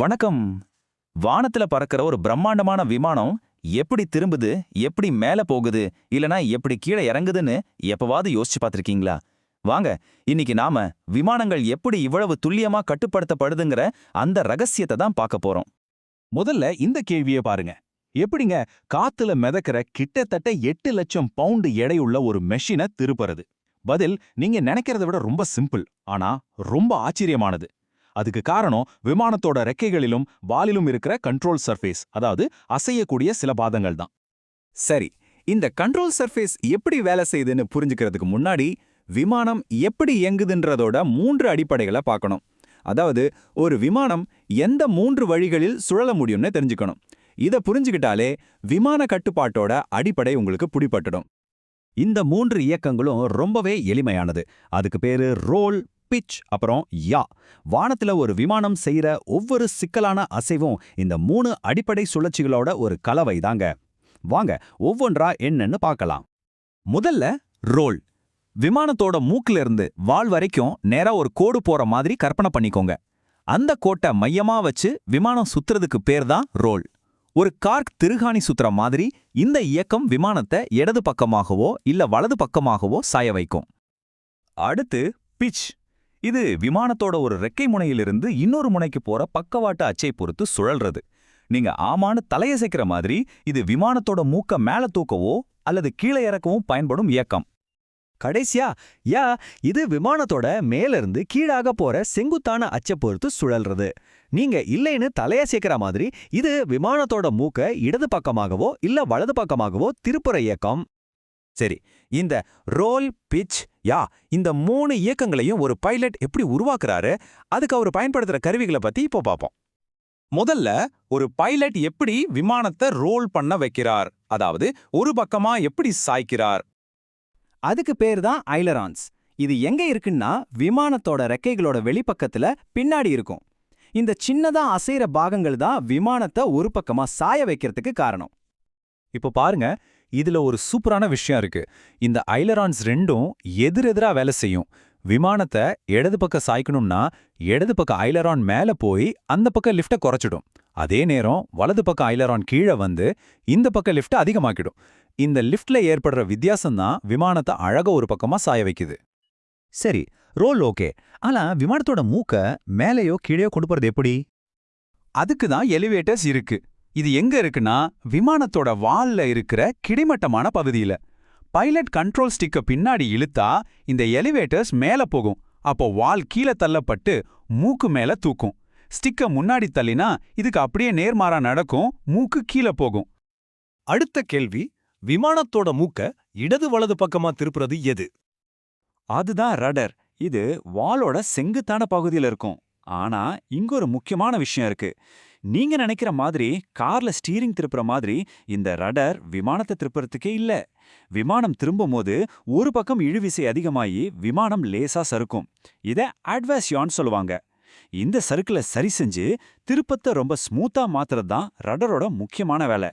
வணக்கம். வானத்துல பறக்கிற ஒரு பிரம்மாண்டமான விமானம் எப்படி திரும்புது எப்படி மேல போகுது இல்லனா எப்படி கீழே இறங்குதுன்னு எப்பவாவது யோசிச்சு பார்த்திருக்கீங்களா? வாங்க இன்னைக்கு நாம விமானங்கள் எப்படி இவ்வளவு துல்லியமா கட்டுப்படுத்தப்படுதுங்கிற அந்த ரகசியத்தை தான் பார்க்க போறோம். முதல்ல இந்த கேள்வியை பாருங்க. எப்படிங்க காத்துல மிதக்கிற கிட்டத்தட்ட எட்டு லட்சம் பவுண்டு எடையுள்ள ஒரு மெஷினை திருப்புறது? பதில் நீங்க நினைக்கிறத விட ரொம்ப சிம்பிள் ஆனா ரொம்ப ஆச்சரியமானது. அதுக்கு காரணம் விமானத்தோட ரெக்கைகளிலும் வாலிலும் இருக்கிற கண்ட்ரோல் சர்ஃபேஸ் அதாவது அசையக்கூடிய சில பாதங்கள் தான். சரி இந்த கண்ட்ரோல் சர்ஃபேஸ் எப்படி வேலை செய்யுதுன்னு புரிஞ்சுக்கிறதுக்கு முன்னாடி விமானம் எப்படி இயங்குதுன்றதோட மூன்று அடிப்படைகளை பார்க்கணும். அதாவது ஒரு விமானம் எந்த மூன்று வழிகளில் சுழல முடியும்னு தெரிஞ்சுக்கணும். இத புரிஞ்சுக்கிட்டாலே விமான கட்டுப்பாட்டோட அடிப்படை உங்களுக்கு பிடிபட்டுடும். இந்த மூன்று இயக்கங்களும் ரொம்பவே எளிமையானது. அதுக்கு பேரு ரோல் பிச் அப்புறம் யா. வானத்துல ஒரு விமானம் செய்யற ஒவ்வொரு சிக்கலான அசைவும் இந்த மூணு அடிப்படை சுழற்சிகளோட ஒரு கலவை தாங்க. வாங்க ஒவ்வொன்றா என்னன்னு பார்க்கலாம். முதல்ல ரோல். விமானத்தோட மூக்குல இருந்து வால் வரைக்கும் நேரா ஒரு கோடு போற மாதிரி கற்பனை பண்ணிக்கோங்க. அந்த கோட்டை மையமா வச்சு விமானம் சுத்துறதுக்கு பேர் தான் ரோல். ஒரு கார்க் திருகாணி சுத்துற மாதிரி இந்த இயக்கம் விமானத்தை இடது பக்கமாகவோ இல்ல வலது பக்கமாகவோ சாய வைக்கும். அடுத்து பிட்ச் இது விமானத்தோட ஒரு ரெக்கை முனையிலிருந்து இன்னொரு முனைக்கு போற பக்கவாட்டு அச்சை பொறுத்து சுழல்றது. நீங்க ஆமான்னு தலையசைக்கிற மாதிரி இது விமானத்தோட மூக்க மேல தூக்கவோ அல்லது கீழே இறக்கவும் பயன்படும் இயக்கம். கடைசியா யா இது விமானத்தோட மேலிருந்து கீழாக போற செங்குத்தான அச்சை பொறுத்து சுழல்றது. நீங்க இல்லைன்னு தலையசைக்கிற மாதிரி இது விமானத்தோட மூக்க இடது பக்கமாகவோ இல்ல வலது பக்கமாகவோ திருப்புற இயக்கம். சரி இந்த ரோல் பிச் யா இந்த மூணு இயக்கங்களையும் ஒரு பைலட் எப்படி உருவாக்குறாரு அதுக்கு அவர் பயன்படுத்துற கருவிகளை பத்தி இப்போ பார்ப்போம் முதல்ல ஒரு பைலட் எப்படி விமானத்தை ரோல் பண்ண வைக்கிறார் அதாவது ஒரு பக்கமா எப்படி சாய்க்கிறார். அதுக்கு பேர் தான் ஐலரான்ஸ். இது எங்க இருக்குன்னா விமானத்தோட ரெக்கைகளோட வெளிப்பக்கத்துல பின்னாடி இருக்கும். இந்த சின்னதா அசைற பாகங்கள் தான் விமானத்தை ஒரு பக்கமா சாய வைக்கிறதுக்கு காரணம். இப்போ பாருங்க இதுல ஒரு சூப்பரான விஷயம் இருக்கு. இந்த ஐலரான்ஸ் ரெண்டும் எதிரெதிரா வேலை செய்யும். விமானத்தை இடது பக்கம் சாய்க்கணும்னா இடது பக்கம் ஐலரான் மேல போய் அந்த பக்கம் லிஃப்டை குறைச்சிடும். அதே நேரம் வலது பக்கம் ஐலரான் கீழே வந்து இந்த பக்கம் லிஃப்ட்டை அதிகமாக்கிடும். இந்த லிஃப்ட்ல ஏற்படுற வித்தியாசம் தான் விமானத்தை அழக ஒரு பக்கமா சாய வைக்குது. சரி ரோல் ஓகே ஆனா விமானத்தோட மூக்க மேலேயோ கீழேயோ கொண்டு போறது எப்படி? அதுக்கு தான் எலிவேட்டர்ஸ் இருக்கு. இது எங்க இருக்குன்னா விமானத்தோட வால்ல இருக்கிற கிடைமட்டமான பகுதியில. பைலட் கண்ட்ரோல் ஸ்டிக்க பின்னாடி இழுத்தா இந்த எலிவேட்டர்ஸ் மேல போகும். அப்போ வால் கீழே தள்ளப்பட்டு மூக்கு மேல தூக்கும். ஸ்டிக்க முன்னாடி தள்ளினா இதுக்கு அப்படியே நேர்மாறா நடக்கும் மூக்கு கீழே போகும். அடுத்த கேள்வி விமானத்தோட மூக்க இடது வலது பக்கமா திருப்புறது எது? அதுதான் ரடர் இது வாலோட செங்குத்தான பகுதியில இருக்கும். ஆனா இங்க ஒரு முக்கியமான விஷயம் இருக்கு. நீங்க நினைக்கிற மாதிரி கார்ல ஸ்டீரிங் திருப்புற மாதிரி இந்த ரடர் விமானத்தை திருப்புறதுக்கே இல்ல. விமானம் திரும்பும்போது ஒரு பக்கம் இழுவிசை அதிகமாகி விமானம் லேசா சறுக்கும். இத அட்வாசியான்னு சொல்லுவாங்க. இந்த சறுக்குல சரி செஞ்சு திருப்பத்தை ரொம்ப ஸ்மூத்தா மாத்துறது தான் ரடரோட முக்கியமான வேலை.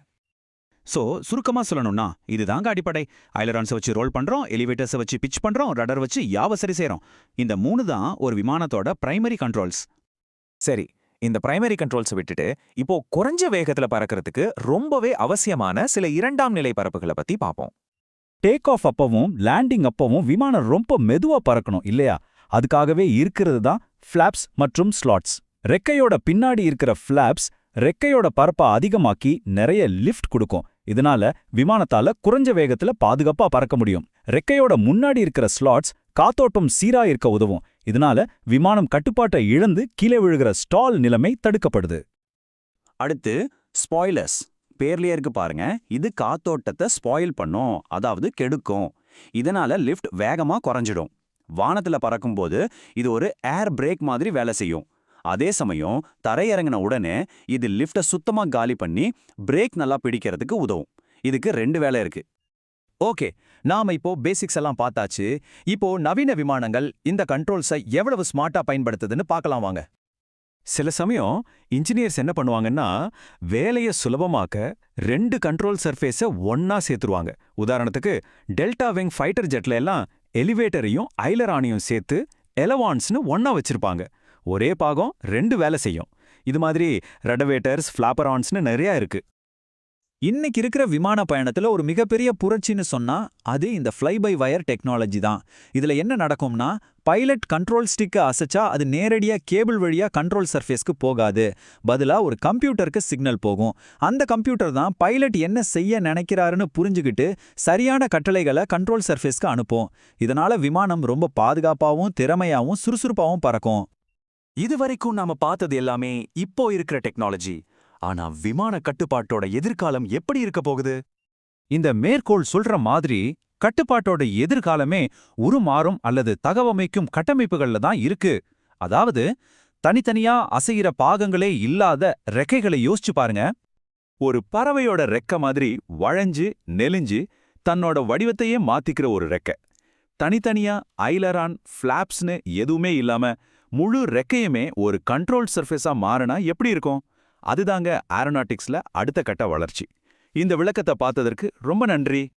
சோ சுருக்கமா சொல்லணும்னா இதுதாங்க அடிப்படை. ஐலரான்ஸை வச்சு ரோல் பண்றோம் எலிவேட்டர்ஸை வச்சு பிச் பண்றோம் ரடர் வச்சு யாவ சரி செய்றோம். இந்த மூணு தான் ஒரு விமானத்தோட பிரைமரி கண்ட்ரோல்ஸ் சரி இந்த பிரைமரி கண்ட்ரோல்ஸை விட்டுட்டு இப்போ குறைஞ்ச வேகத்துல பறக்கிறதுக்கு ரொம்பவே அவசியமான சில இரண்டாம் நிலை பரப்புகளை பத்தி பார்ப்போம் டேக் ஆஃப் அப்பவும் லேண்டிங் அப்பவும் விமானம் ரொம்ப மெதுவா பறக்கணும் இல்லையா? அதுக்காகவே இருக்கிறது தான் ஃப்ளாப்ஸ் மற்றும் ஸ்லாட்ஸ் ரெக்கையோட பின்னாடி இருக்கிற ஃபிளாப்ஸ் ரெக்கையோட பரப்பை அதிகமாக்கி நிறைய லிஃப்ட் கொடுக்கும். இதனால விமானத்தால குறைஞ்ச வேகத்துல பாதுகாப்பா பறக்க முடியும். ரெக்கையோட முன்னாடி இருக்கிற ஸ்லாட்ஸ் காத்தோட்டம் சீரா இருக்க உதவும். இதனால விமானம் கட்டுப்பாட்டை இழந்து கீழே விழுகிற ஸ்டால் நிலைமை தடுக்கப்படுது. அடுத்து ஸ்பாய்லர்ஸ். பேர்லயே இருக்கு பாருங்க. இது காத்தோட்டத்தை ஸ்பாயில் பண்ணும் அதாவது கெடுக்கும். இதனால லிஃப்ட் வேகமா குறைஞ்சிடும். வானத்துல பறக்கும்போது இது ஒரு ஏர் பிரேக் மாதிரி வேலை செய்யும். அதே சமயம் தரையிறங்கின உடனே இது லிஃப்டை சுத்தமா காலி பண்ணி பிரேக் நல்லா பிடிக்கிறதுக்கு உதவும். இதுக்கு ரெண்டு வேலை இருக்கு. ஓகே நாம இப்போ பேசிக்ஸ் எல்லாம் பார்த்தாச்சு. இப்போ நவீன விமானங்கள் இந்த கண்ட்ரோல்ஸை எவ்வளவு ஸ்மார்ட்டா பயன்படுத்துதுன்னு பார்க்கலாம் வாங்க. சில சமயம் இன்ஜினியர்ஸ் என்ன பண்ணுவாங்கன்னா வேலையை சுலபமாக்க ரெண்டு கண்ட்ரோல் சர்ஃபேஸை ஒன்னா சேர்த்துருவாங்க. உதாரணத்துக்கு டெல்டா விங் ஃபைட்டர் ஜெட்ல எல்லாம் எலிவேட்டரையும் ஐலரானையும் சேர்த்து எலவான்ஸ்னு ஒன்னா வச்சிருப்பாங்க. ஒரே பாகம் ரெண்டு வேலை செய்யும். இது மாதிரி ரெடவேட்டர்ஸ் ஃபிளாப்பரான்ஸ்னு நிறைய இருக்கு. இன்னைக்கு இருக்கிற விமான பயணத்துல ஒரு மிகப்பெரிய புரட்சின்னு சொன்னா அது இந்த ஃப்ளை பை வயர் டெக்னாலஜி தான். இதுல என்ன நடக்கும்னா பைலட் கண்ட்ரோல் ஸ்டிக்கை அசைச்சா அது நேரடியா கேபிள் வழியா கண்ட்ரோல் சர்ஃபேஸ்க்கு போகாது. பதிலா ஒரு கம்ப்யூட்டருக்கு சிக்னல் போகும். அந்த கம்ப்யூட்டர் தான் பைலட் என்ன செய்ய நினைக்கிறாருன்னு புரிஞ்சுக்கிட்டு சரியான கட்டளைகளை கண்ட்ரோல் சர்ஃபேஸ்க்கு அனுப்பும். இதனால விமானம் ரொம்ப பாதுகாப்பாவும் திறமையாவும் சுறுசுறுப்பாவும் பறக்கும். இதுவரைக்கும் நாம பார்த்தது எல்லாமே இப்போ இருக்கிற டெக்னாலஜி ஆனா விமான கட்டுப்பாட்டோட எதிர்காலம் எப்படி இருக்க போகுது? இந்த மேற்கோள் சொல்ற மாதிரி கட்டுப்பாட்டோட எதிர்காலமே உருமாறும் அல்லது தகவமைக்கும் கட்டமைப்புகள்ல தான் இருக்கு. அதாவது தனித்தனியா அசைகிற பாகங்களே இல்லாத ரெக்கைகளை யோசிச்சு பாருங்க. ஒரு பறவையோட ரெக்க மாதிரி வளைஞ்சு நெலிஞ்சு தன்னோட வடிவத்தையே மாத்திக்கிற ஒரு ரெக்க. தனித்தனியா ஐலரான் ஃபிளாப்ஸ்னு எதுவுமே இல்லாம முழு ரெக்கையுமே ஒரு கண்ட்ரோல் சர்ஃபேஸா மாறினா எப்படி இருக்கும்? அதுதாங்க ஏரோநாட்டிக்ஸ்ல அடுத்த கட்ட வளர்ச்சி. இந்த விளக்கத்தை பார்த்ததற்கு ரொம்ப நன்றி.